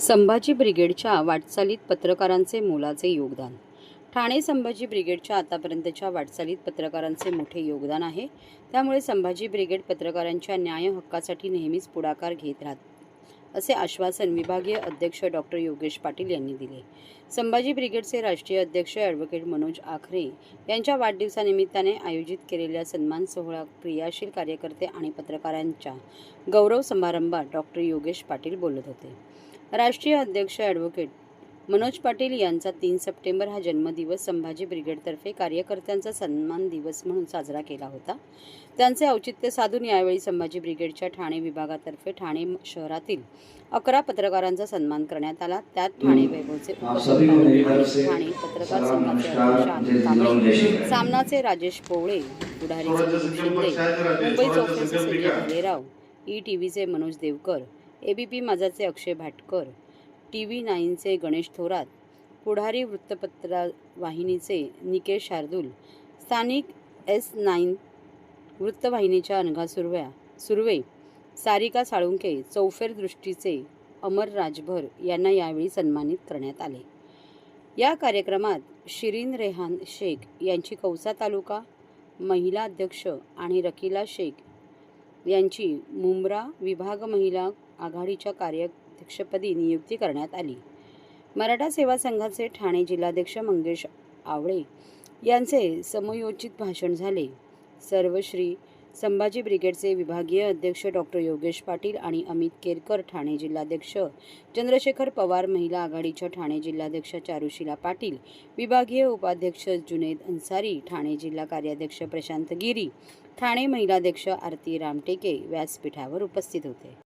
संभाजी ब्रिगेडच्या वाटचालीत पत्रकारांचे मोलाचे योगदान. ठाणे संभाजी ब्रिगेडच्या आतापर्यंतच्या वाटचालीत पत्रकारांचे मोठे योगदान आहे. त्यामुळे संभाजी ब्रिगेड पत्रकारांच्या न्याय हक्कासाठी नेहमीच पुढाकार घेत राहत. असे आश्वासन विभागीय अध्यक्ष डॉक्टर योगेश पाटील यांनी दिले. संभाजी ब्रिगेडचे राष्ट्रीय अध्यक्ष ॲडव्होकेट मनोज आखरे यांच्या वाढदिवसानिमित्ताने आयोजित केलेल्या सन्मान सोहळा क्रियाशील कार्यकर्ते आणि पत्रकारांच्या गौरव समारंभात डॉक्टर योगेश पाटील बोलत होते. राष्ट्रीय अध्यक्ष ॲडव्होकेट मनोज पाटील यांचा तीन सप्टेंबर हा जन्मदिवस संभाजी ब्रिगेडतर्फे कार्यकर्त्यांचा सन्मान दिवस म्हणून साजरा केला होता. त्यांचे औचित्य साधून यावेळी संभाजी ब्रिगेडच्या ठाणे विभागातर्फे ठाणे शहरातील अकरा पत्रकारांचा सन्मान करण्यात आला. त्यात ठाणे वैभवचे ठाणे पत्रकार संघाचे अध्यक्ष आनंद सामनाचे राजेश पोवळे पुढारी थोडं सचिन जसं शिंदे शाळेत राहते, मुंबई चौकचे जसं संजय? भालेराव ई टी व्हीचे मनोज देवकर एबीपी माझाचे अक्षय भाटकर टी व्ही नाईनचे गणेश थोरात पुढारी वृत्तपत्र वाहिनीचे निकेश शार्दूल स्थानिक एस नाईन वृत्तवाहिनीच्या अनघा सुरव्या सुर्वे सारिका साळुंके चौफेर दृष्टीचे अमर राजभर यांना यावेळी सन्मानित करण्यात आले. या कार्यक्रमात शिरीन रेहान शेख यांची कौसा तालुका महिला अध्यक्ष आणि रकिला शेख यांची मुंब्रा विभाग महिला आघाडीच्या कार्य अध्यक्षपदी नियुक्ती करण्यात आली. मराठा सेवा संघाचे ठाणे जिल्हाध्यक्ष मंगेश आवळे यांचे समयोचित भाषण झाले. सर्व श्री संभाजी ब्रिगेडचे विभागीय अध्यक्ष डॉक्टर योगेश पाटील आणि अमित केरकर ठाणे जिल्हाध्यक्ष चंद्रशेखर पवार महिला आघाडीच्या ठाणे जिल्हाध्यक्ष चारुशिला पाटील विभागीय उपाध्यक्ष जुनेद अन्सारी ठाणे जिल्हा कार्याध्यक्ष प्रशांत गिरी ठाणे महिलाध्यक्ष आरती रामटेके व्यासपीठावर उपस्थित होते.